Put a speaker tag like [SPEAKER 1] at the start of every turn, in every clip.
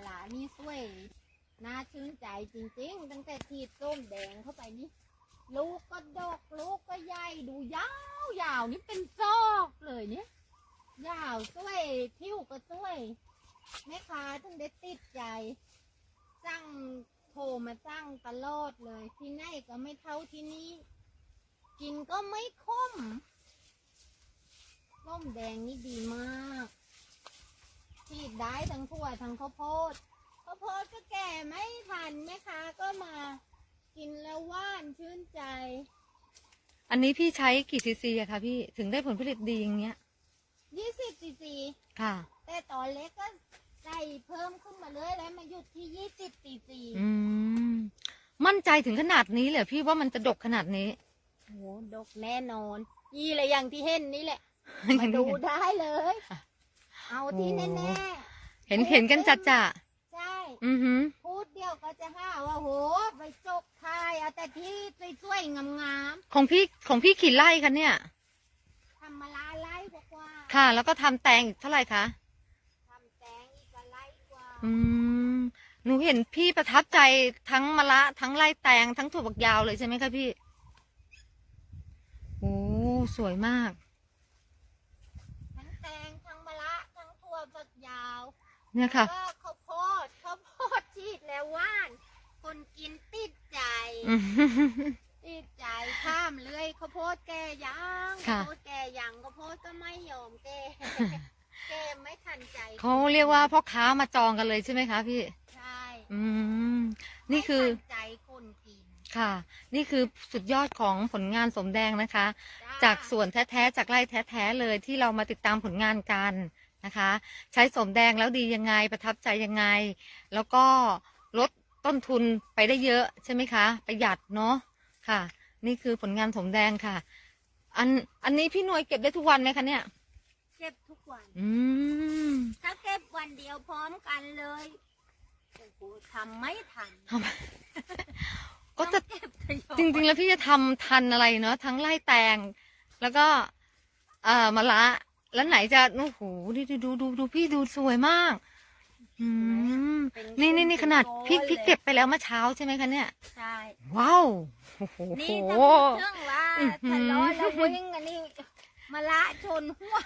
[SPEAKER 1] มะละนี่สวยน่าชื่นใจจริง ๆ ตั้งแต่ทีส้มแดงเข้าไปนี่ ลูกก็ดกลูกก็ใหญ่ดูยาวยาวนี่เป็นซอกเลยเนี่ยยาวสวยผิวก็สวยแม่ค้าถึงได้ติดใจสั่งโทรมาสั่งตลอดเลย ที่ไหนก็ไม่เท่าที่นี่กินก็ไม่ขมส้มแดงนี่ดีมาก ฉีดได้ทั้งถั่วทั้งข้าวโพดข้าวโพดก็แก่ไม่ทันแม่ค้าก็มากินแล้วหว่านชื่นใจ
[SPEAKER 2] อันนี้พี่ใช้กี่ซีซีอะคะพี่ถึงได้ผลผลิตดีอย่างเงี้ย
[SPEAKER 1] 20ซีซี
[SPEAKER 2] ค่ะ
[SPEAKER 1] แต่ตอนเล็กก็ใส่เพิ่มขึ้นมาเลยแล้วมาหยุดที่20ซีซี
[SPEAKER 2] อืมมั่นใจถึงขนาดนี้เลยพี่ว่ามันจะดกขนาดนี้
[SPEAKER 1] โหดกแน่นอน ยี่เลยอย่างที่เห็นนี่แหละ มาดูได้เลย เอาที่แน่
[SPEAKER 2] เห็นเห็นกันจัดจ่ะ
[SPEAKER 1] ๆใช่
[SPEAKER 2] อือหือ
[SPEAKER 1] พูดเดียวก็จะห้าว่าโหไปจกทายเอาแต่ที่สวยๆงาม
[SPEAKER 2] ของพี่ของพี่ขี่ไร่คะเนี่ย
[SPEAKER 1] ๆทำมาลาไล่กว่า
[SPEAKER 2] ค่ะ แล้วก็ทำแตงอีกเท่าไหร่คะ
[SPEAKER 1] ๆทำแตงอีกก็ไล่กว่า
[SPEAKER 2] อืมหนูเห็นพี่ประทับใจทั้งมะละทั้งไร่แตงทั้งถั่วฝักยาวเลยใช่ไหมคะพี่โอ้สวยมาก
[SPEAKER 1] ทั้งแตงทั้งมะละทั้งถั่วฝักยาว
[SPEAKER 2] เนี่ยค่ะ
[SPEAKER 1] แล้วก็ข้าวโพดข้าวโพดชีดแล้วว่าน คนกินติดใจ
[SPEAKER 2] อืม
[SPEAKER 1] ติดใจข้ามเลื่อยข้าวโพดแก่ยัง
[SPEAKER 2] ค่ะ
[SPEAKER 1] ข้าวโพดแก่ยังข้าวโพดก็ไม่ยอมแก่แก่ไม่ทันใจ
[SPEAKER 2] เขาเรียกว่าพ่อค้ามาจองกันเลยใช่ไหมคะพี่
[SPEAKER 1] ใช่
[SPEAKER 2] อืม นี่คือ
[SPEAKER 1] ไม่ทันใจคนกิน
[SPEAKER 2] ค่ะ นี่คือสุดยอดของผลงานสมแดงนะคะ
[SPEAKER 1] จ้
[SPEAKER 2] จากสวนแท้ๆ จากไร่แท้ๆ เลยที่เรามาติดตามผลงานกัน นะคะ ใช้สมแดงแล้วดียังไงประทับใจยังไง แล้วก็ลดต้นทุนไปได้เยอะใช่ไหมคะประหยัดเนาะค่ะ นี่คือผลงานสมแดงค่ะ อันอันนี้พี่หน่วยเก็บได้ทุกวันไหมคะเนี่ย
[SPEAKER 1] เก็บทุกวัน
[SPEAKER 2] อืม
[SPEAKER 1] ถ้าเก็บวันเดียวพร้อมกันเลยโอ้โหทำไม่ทัน
[SPEAKER 2] ทำไมก็จะ
[SPEAKER 1] ต้องเก็บทยอย
[SPEAKER 2] จริงๆแล้วพี่จะทำทันอะไรเนาะทั้งไล่แตง แล้วก็เอ่อมะละ แล้วไหนจะโอ้โหนี่ดูดูดูดูพี่ดูสวยมาก อืม
[SPEAKER 1] เป็
[SPEAKER 2] นี่นี่นี่ขนาด
[SPEAKER 1] เป็น
[SPEAKER 2] พี่
[SPEAKER 1] ก้อน
[SPEAKER 2] พี่
[SPEAKER 1] ลย
[SPEAKER 2] เก็บไปแล้วเมื่อเช้าใช่ไหมคะเนี่ย
[SPEAKER 1] ใช่
[SPEAKER 2] ว้าวโอ้โห
[SPEAKER 1] นี่ถ้าพูดเรื่องว่า
[SPEAKER 2] อื้อหือ
[SPEAKER 1] ทะเลาะแล้ววิ่งอันนี้มาละชนหัว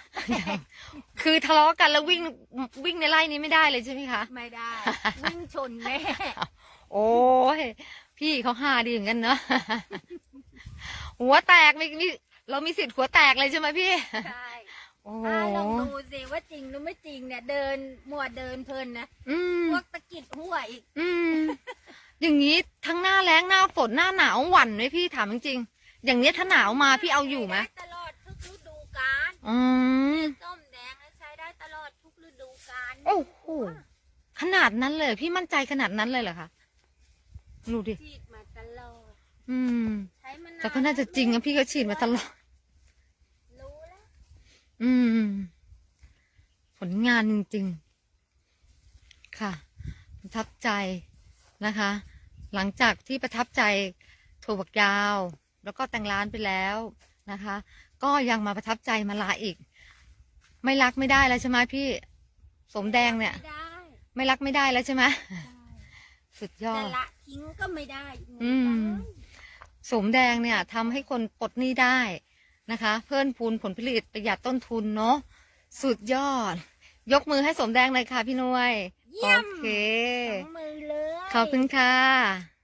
[SPEAKER 2] คือทะเลาะกันแล้ววิ่งวิ่งในไร่นี้ไม่ได้เลยใช่ไหมคะ
[SPEAKER 1] ไม่ได้ วิ่งชนแน่
[SPEAKER 2] โอ้ยพี่เขาหาดีเหมือนกันเนาะหัวแตกมีมีเรามีสิทธิ์หัวแตกเลยใช่ไหมพี่
[SPEAKER 1] ใช่
[SPEAKER 2] โอ้โห
[SPEAKER 1] อ่าลองดูสิว่าจริงหรือไม่จริงเนี่ย เดินมัวเดินเพลินนะ
[SPEAKER 2] อืม
[SPEAKER 1] พวกตะกิดหัวอีก
[SPEAKER 2] อืมอย่างนี้ทั้งหน้าแล้งหน้าฝนหน้าหนาวหวั่นไหมพี่ถามจริงๆอย่างเนี้ยถ้าหนาวมาพี่เอาอยู่ไหม
[SPEAKER 1] ใช้ด้ตลอดทุกฤดูกาล
[SPEAKER 2] อืม
[SPEAKER 1] ส้มแดงนั้นใช้ได้ตลอดทุกฤดูกาล
[SPEAKER 2] โอ้โหขนาดนั้นเลย พี่มั่นใจขนาดนั้นเลยเหรอคะดูดิ
[SPEAKER 1] ฉีดมาตลอด
[SPEAKER 2] อืม
[SPEAKER 1] ใช้มานาน
[SPEAKER 2] แต่ก็น่าจะจริงอะพี่ก็ฉีดมาตลอด
[SPEAKER 1] รู้แล้ว
[SPEAKER 2] อืม ผลงานจริงๆ ค่ะ ประทับใจนะคะ หลังจากที่ประทับใจถั่วบักยาว แล้วก็แต่งร้านไปแล้วนะคะ ก็ยังมาประทับใจมาลาอีก ไม่รักไม่ได้แล้วใช่ไหมพี่ สมแดงเนี่ย
[SPEAKER 1] ไม่ได้
[SPEAKER 2] ไม่รักไม่ได้แล้วใช่ไหม
[SPEAKER 1] ใช่
[SPEAKER 2] สุดยอ
[SPEAKER 1] แต่
[SPEAKER 2] ด
[SPEAKER 1] ละทิ้งก็ไม่ได้เหมือน
[SPEAKER 2] อื
[SPEAKER 1] กั
[SPEAKER 2] ม
[SPEAKER 1] น
[SPEAKER 2] สมแดงเนี่ยทำให้คนปลดหนี้ได้ นะคะ เพิ่มพูนผลผลิตประหยัดต้นทุนเนาะสุดยอด ยกมือให้สมแดงเลยค่ะพี่หนวย
[SPEAKER 1] เยี่ยม
[SPEAKER 2] โอเค
[SPEAKER 1] สองมือเลย
[SPEAKER 2] ขอบคุณค่ะ